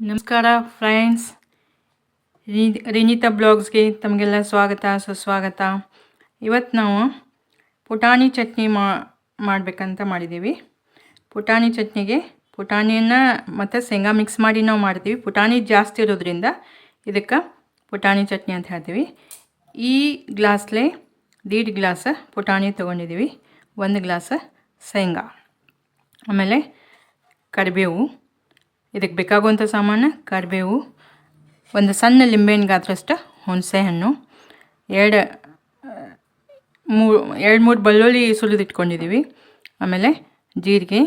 ನಮಸ್ಕಾರ ಫ್ರೆಂಡ್ಸ್. ರಿನಿತಾ ಬ್ಲಾಗ್ಸ್ಗೆ ತಮಗೆಲ್ಲ ಸ್ವಾಗತ, ಸುಸ್ವಾಗತ. ಇವತ್ತು ನಾವು ಪುಟಾಣಿ ಚಟ್ನಿ ಮಾಡಬೇಕಂತ ಮಾಡಿದ್ದೀವಿ ಪುಟಾಣಿ ಚಟ್ನಿಗೆ ಪುಟಾಣಿಯನ್ನು ಮತ್ತು ಶೇಂಗಾ ಮಿಕ್ಸ್ ಮಾಡಿ ನಾವು ಮಾಡ್ತೀವಿ. ಪುಟಾಣಿ ಜಾಸ್ತಿ ಇರೋದ್ರಿಂದ ಇದಕ್ಕೆ ಪುಟಾಣಿ ಚಟ್ನಿ ಅಂತ ಹೇಳ್ತೀವಿ. ಈ ಗ್ಲಾಸ್ಲೆ ದೀಡ್ ಗ್ಲಾಸ್ ಪುಟಾಣಿ ತೊಗೊಂಡಿದ್ದೀವಿ ಒಂದು ಗ್ಲಾಸ್ ಶೇಂಗಾ. ಆಮೇಲೆ ಕರಿಬೇವು. ಇದಕ್ಕೆ ಬೇಕಾಗುವಂಥ ಸಾಮಾನು, ಕರಿಬೇವು, ಒಂದು ಸಣ್ಣ ಲಿಂಬೆಹಣ್ಣು ಗಾತ್ರಷ್ಟು ಹುಣಸೆ ಹಣ್ಣು ಎರಡು ಮೂರು ಎರಡು ಮೂರು ಬೆಳ್ಳುಳ್ಳಿ ಸುಲಿದಿಟ್ಕೊಂಡಿದ್ದೀವಿ ಆಮೇಲೆ ಜೀರಿಗೆ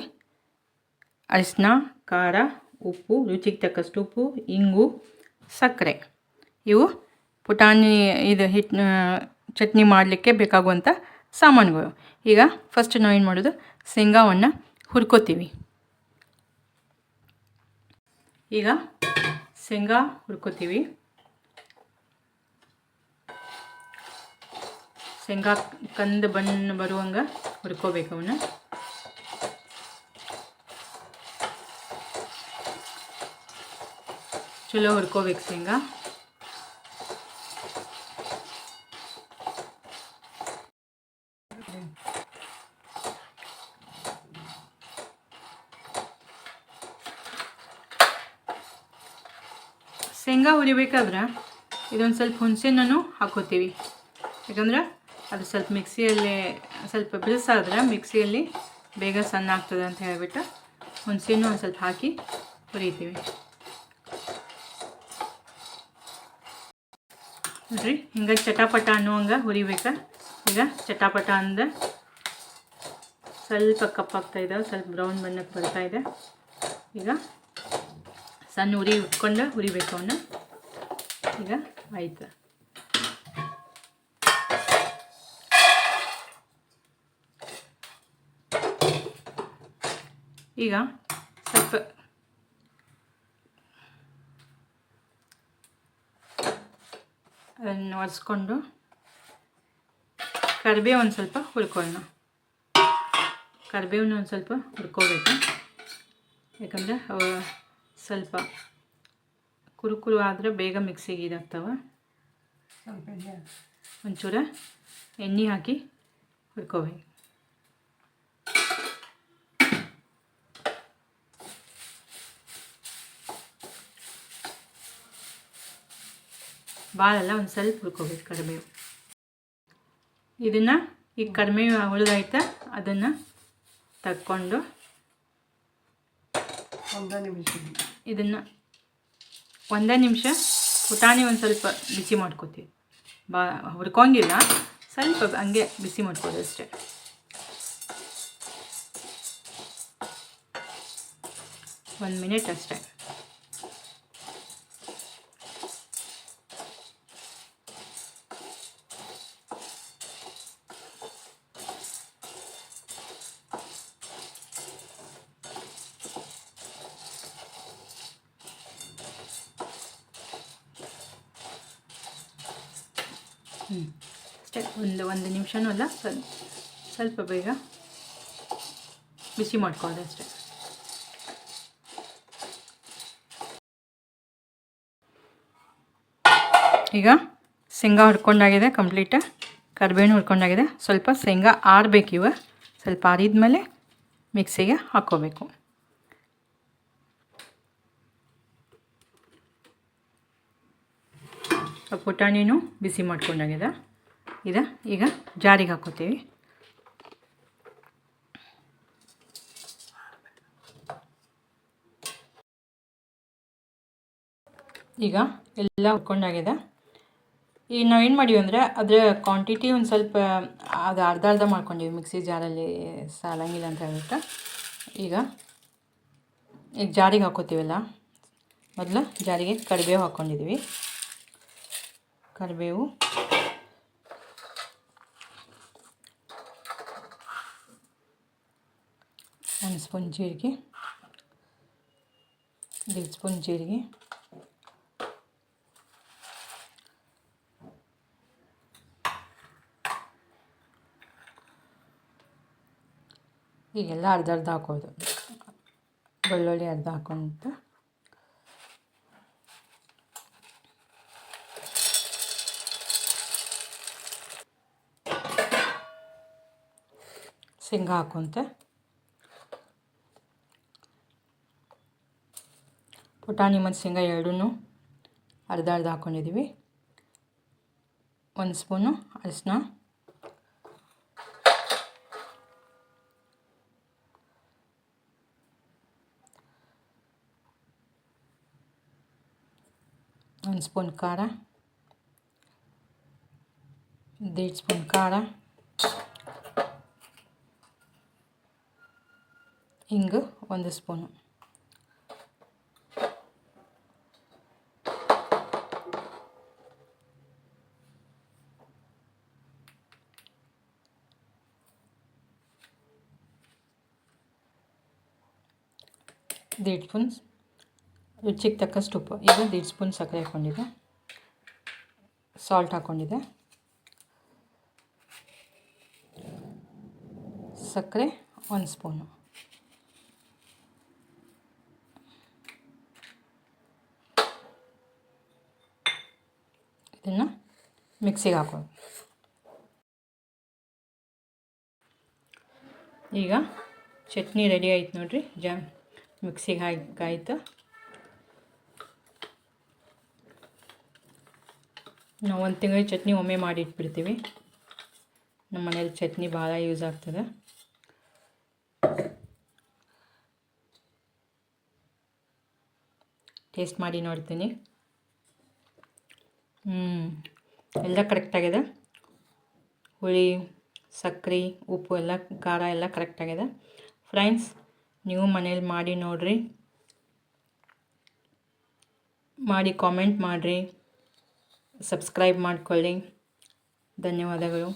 ಅರಿಶಿನ ಖಾರ, ಉಪ್ಪು, ರುಚಿಗೆ ತಕ್ಕಷ್ಟು ಉಪ್ಪು, ಇಂಗು, ಸಕ್ಕರೆ. ಇವು ಪುಟಾಣಿ ಇದು ಹಿಟ್ ಚಟ್ನಿ ಮಾಡಲಿಕ್ಕೆ ಬೇಕಾಗುವಂಥ ಸಾಮಾನುಗಳು. ಈಗ ಫಸ್ಟ್ ನಾವೇನು ಮಾಡೋದು? ಶೇಂಗಾವನ್ನು ಹುರ್ಕೋತೀವಿ. ಈಗ ಶೇಂಗಾ ಹುರ್ಕೋತೀವಿ. ಶೇಂಗಾ ಕಂದು ಬಣ್ಣ ಬರುವಂಗೆ ಹುರ್ಕೋಬೇಕು ಅವನ್ನ ಚಲೋ ಹುರ್ಕೋಬೇಕು ಶೇಂಗಾ. ಶೇಂಗಾ ಹುರಿಬೇಕಾದ್ರೆ ಇದೊಂದು ಸ್ವಲ್ಪ ಹುಣಸೆನೂ ಹಾಕೋತೀವಿ ಯಾಕಂದ್ರೆ ಅದು ಸ್ವಲ್ಪ ಮಿಕ್ಸಿಯಲ್ಲಿ ಸ್ವಲ್ಪ ಬಿಲ್ಸಾದ್ರೆ ಮಿಕ್ಸಿಯಲ್ಲಿ ಬೇಗ ಸಣ್ಣ ಆಗ್ತದೆ ಅಂತ ಹೇಳಿಬಿಟ್ಟು ಹುಣಸೆನೂ ಒಂದು ಸ್ವಲ್ಪ ಹಾಕಿ ಹುರಿತೀವಿ. ನೋಡ್ರಿ, ಹಿಂಗೆ ಚಟಾಪಟ ಅನ್ನುವಂಗೆ ಹುರಿಬೇಕಾ. ಈಗ ಚಟಾಪಟ ಅಂದ ಸ್ವಲ್ಪ ಕಪ್ಪಾಗ್ತಾ ಇದ್ದಾವೆ ಸ್ವಲ್ಪ ಬ್ರೌನ್ ಬಣ್ಣಕ್ಕೆ ಬರ್ತಾ ಇದೆ. ಈಗ ಸಣ್ಣ ಉರಿ ಉಟ್ಕೊಂಡು ಹುರಿಬೇಕು ಅವನ್ನ. ಈಗ ಆಯ್ತು. ಈಗ ಸ್ವಲ್ಪ ಅದನ್ನು ಒರೆಸ್ಕೊಂಡು ಕರಿಬೇವು ಒಂದು ಸ್ವಲ್ಪ ಹುರ್ಕೊಳ್ಳೋಣ. ಕರಿಬೇವನ್ನ ಒಂದು ಸ್ವಲ್ಪ ಹುರ್ಕೋಬೇಕು. ಯಾಕಂದರೆ ಸ್ವಲ್ಪ ಕುರುಕುರು ಆದರೆ ಬೇಗ ಮಿಕ್ಸಿಗೆ ಇದಾಗ್ತವೆ. ಒಂಚೂರ ಎಣ್ಣೆ ಹಾಕಿ ಹುರ್ಕೋಬೇಕು. ಭಾಳಲ್ಲ ಒಂದು ಸ್ವಲ್ಪ ಹುರ್ಕೋಬೇಕು ಕಡಿಮೆವು ಇದನ್ನು ಈ ಕಡಿಮೆ ಉಳಿದಾಯ್ತ ಅದನ್ನು ತಕ್ಕೊಂಡು ಇದನ್ನು ಒಂದೇ ನಿಮಿಷ ಪುಟಾಣಿ ಒಂದು ಸ್ವಲ್ಪ ಬಿಸಿ ಮಾಡ್ಕೋತೀವಿ. ಬಾ ಹುರ್ಕೊಂಗಿಲ್ಲ ಸ್ವಲ್ಪ ಹಂಗೆ ಬಿಸಿ ಮಾಡ್ಕೋದು ಅಷ್ಟೇ. ಒಂದು ಮಿನಿಟ್ ಅಷ್ಟೇ. ಹ್ಞೂ ಒಂದು ಒಂದು ನಿಮಿಷನೂ ಅಲ್ಲ, ಸ್ವಲ್ಪ ಸ್ವಲ್ಪ ಬೇಗ ಬಿಸಿ ಮಾಡ್ಕೊಳ್ಳೋದು ಅಷ್ಟೇ. ಈಗ ಶೇಂಗಾ ಹುಡ್ಕೊಂಡಾಗಿದೆ ಕಂಪ್ಲೀಟ. ಕರಿಬೇವು ಹುರ್ಕೊಂಡಾಗಿದೆ. ಸ್ವಲ್ಪ ಶೇಂಗಾ ಆರಬೇಕು ಇವ. ಸ್ವಲ್ಪ ಆರಿದ ಮೇಲೆ ಮಿಕ್ಸಿಗೆ ಹಾಕ್ಕೋಬೇಕು. ಪುಟಾಣಿನೂ ಬಿಸಿ ಮಾಡ್ಕೊಂಡಾಗಿದೆ. ಇದು ಈಗ ಜಾರಿಗೆ ಹಾಕೋತೀವಿ. ಈಗ ಎಲ್ಲ ಹುರ್ಕೊಂಡಾಗಿದೆ. ಈಗ ನಾವೇನು ಮಾಡೀವಿ ಅಂದರೆ ಅದರ ಕ್ವಾಂಟಿಟಿ ಒಂದು ಸ್ವಲ್ಪ, ಅದು ಅರ್ಧ ಅರ್ಧ ಮಾಡ್ಕೊಂಡೀವಿ ಮಿಕ್ಸಿ ಜಾರಲ್ಲಿ, ಸಾಲಂಗಿಲ್ಲ ಅಂತ ಹೇಳ್ಬಿಟ್ಟು. ಈಗ ಈಗ ಜಾರಿಗೆ ಹಾಕೋತೀವಲ್ಲ, ಮೊದಲು ಜಾರಿಗೆ ಕಡಿಬೇವು ಹಾಕ್ಕೊಂಡಿದ್ದೀವಿ ಕರಿಬೇವು. ಒಂದು ಸ್ಪೂನ್ ಜೀರಿಗೆ ಎರಡು ಸ್ಪೂನ್ ಜೀರಿಗೆ. ಈಗೆಲ್ಲ ಅರ್ಧ ಅರ್ಧ ಹಾಕೋದು. ಬೆಳ್ಳುಳ್ಳಿ ಅರ್ಧ ಹಾಕ್ಕೊಂತ ಶೇಂಗಾ ಹಾಕೊಂತ ಪುಟಾಣಿ ಮತ್ತು ಶೇಂಗಾ ಎರಡೂ ಅರ್ಧ ಅರ್ಧ ಹಾಕ್ಕೊಂಡಿದ್ದೀವಿ ಒಂದು ಸ್ಪೂನು ಅರಿಶಿನ ಒಂದು ಸ್ಪೂನ್ ಖಾರ. ದೇಡ್ ಸ್ಪೂನ್ ಖಾರ. ಹಿಂಗು ಒಂದು ಸ್ಪೂನು. ದೀಡ್ ಸ್ಪೂನ್ ರುಚಿಗೆ ತಕ್ಕಷ್ಟು ಉಪ್ಪು. ಈಗ ದೀಡ್ ಸ್ಪೂನ್ ಸಕ್ಕರೆ ಹಾಕ್ಕೊಂಡಿದ್ದೆ ಸಾಲ್ಟ್ ಹಾಕ್ಕೊಂಡಿದ್ದೆ ಸಕ್ಕರೆ ಒಂದು ಸ್ಪೂನು. ಇದನ್ನು ಮಿಕ್ಸಿಗೆ ಹಾಕೋದು. ಈಗ ಚಟ್ನಿ ರೆಡಿ ಆಯ್ತು ನೋಡಿರಿ. ಜಾಮ್ ಮಿಕ್ಸಿಗೆ ಹಾಕಾಯ್ತು ನಾವು ಒಂದು ತಿಂಗಳ ಚಟ್ನಿ ಒಮ್ಮೆ ಮಾಡಿ ಇಟ್ಬಿಡ್ತೀವಿ ನಮ್ಮ ಮನೇಲಿ ಚಟ್ನಿ ಭಾಳ ಯೂಸ್ ಆಗ್ತದೆ. ಟೇಸ್ಟ್ ಮಾಡಿ ನೋಡ್ತೀನಿ. ಎಲ್ಲ ಕರೆಕ್ಟಾಗಿದೆ ಹುಳಿ ಸಕ್ಕರೆ ಉಪ್ಪು ಎಲ್ಲ, ಖಾರ ಎಲ್ಲ ಕರೆಕ್ಟಾಗಿದೆ ಫ್ರೆಂಡ್ಸ್ ನೀವು ಮನೇಲಿ ಮಾಡಿ ನೋಡಿರಿ. ಮಾಡಿ ಕಾಮೆಂಟ್ ಮಾಡಿರಿ. ಸಬ್ಸ್ಕ್ರೈಬ್ ಮಾಡಿಕೊಳ್ಳಿ. ಧನ್ಯವಾದಗಳು.